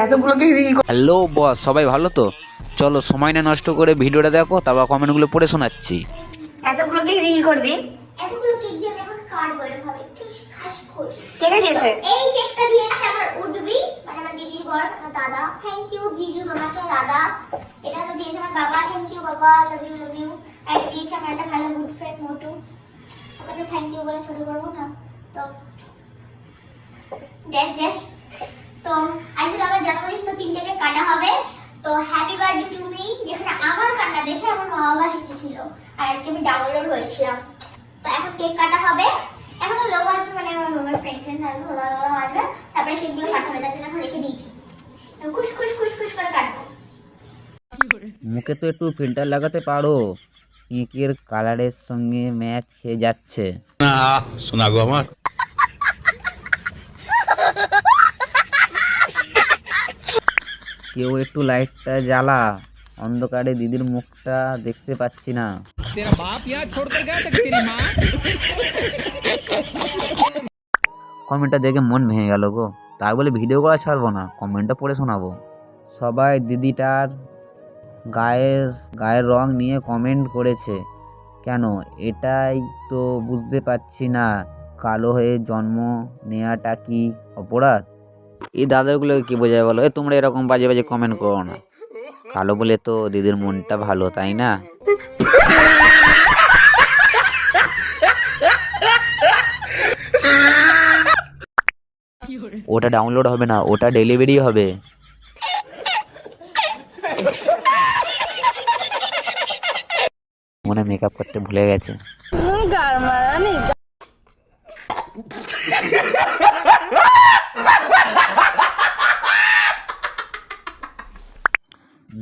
এতগুলো hello boss সবাই ভালো তো? চলো সময় না নষ্ট করে ভিডিওটা দেখো তারপর কমেন্টগুলো পড়ে শোনাচ্ছি। এতগুলো কি রি করবি? এতগুলো কেক দিয়ে এখন কাটবো এরকম ভাবে খিস কে দিয়েছে? এই কেকটা দিয়েছে আমার উঠবি মানে আমার দিদির বর আমার দাদা। থ্যাংক ইউ জিজু তোমাকে দাদা। এটা তো দিয়েছে আমার বাবা থ্যাংক ইউ বাবা লাভ ইউ লাভ ইউ আর দিয়েছে আমার একটা ভালো গুড ফ্রেন্ড মোটু। ওকে তো থ্যাংক ইউ বলে ছোট করব না। তো ড্যাশ ড্যাশ তো আসলে আমার জন্মদিন তো তিনটাকে কাটা হবে তো হ্যাপি বার্থডে টু মি যেখানে আমার কান্না বাবা হেসেছিল আর আজকে আমি ডাউনলোড হয়েছিলাম। তো এখন কেক কাটা হবে। এখনও লোক আসবে মানে আমার রুমের ফ্রেন্ড ফ্রেন্ড আসবে ওরা ওরা আসবে। তারপরে কেকগুলো কাটা হবে তার জন্য এখন রেখে দিয়েছি। খুশ খুশ খুশ খুশ করে কাটবো। মুখে তো একটু ফিল্টার লাগাতে পারো। কেকের কালারের সঙ্গে ম্যাচ খেয়ে যাচ্ছে। না শোনা গো আমার। কেউ একটু লাইটটা জ্বালা। অন্ধকারে দিদির মুখটা দেখতে পাচ্ছি না। কমেন্টটা দেখে মন ভেঙে গেল গো। তাই বলে ভিডিও করা ছাড়বো না কমেন্টটা পড়ে শোনাবো। সবাই দিদিটার গায়ের গায়ের রং নিয়ে কমেন্ট করেছে। কেন? এটাই তো বুঝতে পারছি না। কালো হয়ে জন্ম নেওয়াটা কি অপরাধ? এই দাদাগুলোকে কী বোঝায় বলো? এ তোমরা এরকম বাজে বাজে কমেন্ট করো না। কালো বলে তো দিদির মনটা ভালো, তাই না? ওটা ডাউনলোড হবে না, ওটা ডেলিভারি হবে। মনে মেকআপ করতে ভুলে গেছে।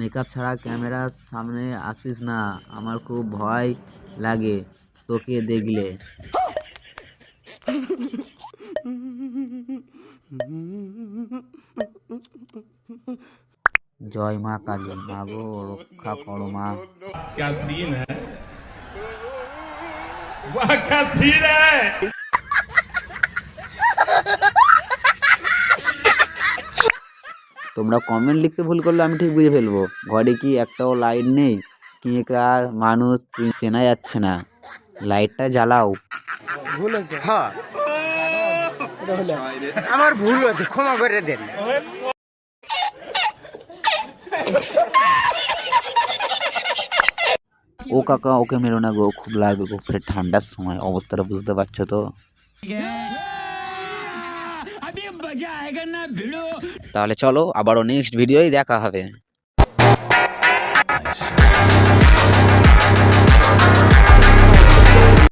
মেকআপ ছাড়া ক্যামেরার সামনে আসিস না আমার খুব ভয় লাগে তোকে দেখলে জয় মা কালী মা গো রক্ষা করো মা क्या सीन है वाह क्या सीन है তোমরা কমেন্ট লিখতে ভুল করলে আমি ঠিক বুঝে ফেলব। ঘরে কি একটাও লাইট নেই? কি কার মানুষ চেনা যাচ্ছে না? লাইটটা জ্বালাও। হ্যাঁ। আমার ভুল হয়েছে ক্ষমা করে দেন। ও কাকা ওকে মেরো না গো খুব লাগবে গো ফের ঠান্ডার সময় অবস্থাটা বুঝতে পারছ তো? তাহলে চলো আবারও নেক্সট ভিডিওই দেখা হবে।